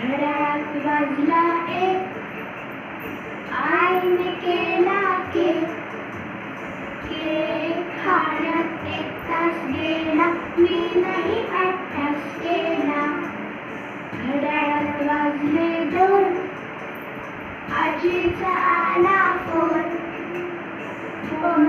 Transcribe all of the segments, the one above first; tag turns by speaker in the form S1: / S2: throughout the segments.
S1: हरा बगला एक आई में केला के के खाना एक तास गेला मी नहीं अट्ठास गेला हरा बगले दोन आजीचा आला फ़ोन फ़ोन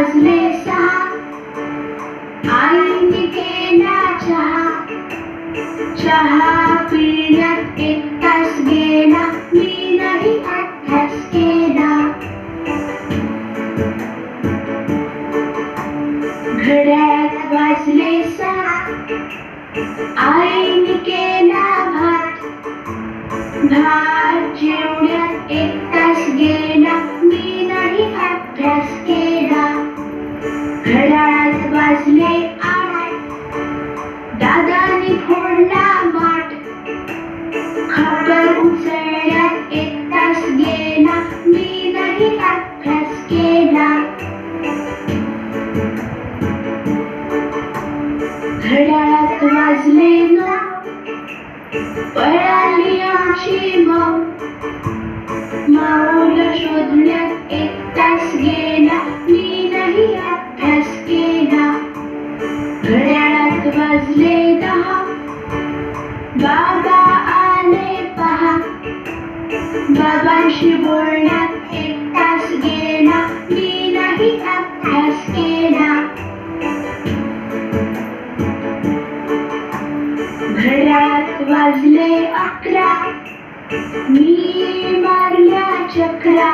S1: आवाज़ में सा आनंद के ना चाह चाह पीना इक्कस गेना मीना ही अट्ठस गेना घड़ैत आवाज़ में सा आनंद के ना भात भात दादानी फोडला माठ. खबर उचलण्यात एक तास गेला. मी नाही अभ्यास केला. घड्याळात वाजले ना पळाली आमची बाबांशी बोलण्यात एक तास गेला मी नाही अभ्यास केला. घरात वाजले अकरा मी मारल्या चक्रा.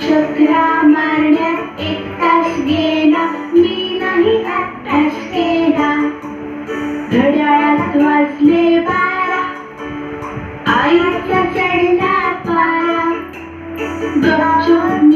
S1: चक्रा मारण्यात एक तास गेला मी नाही अभ्यास केला. घड्याळात वाजले The joy.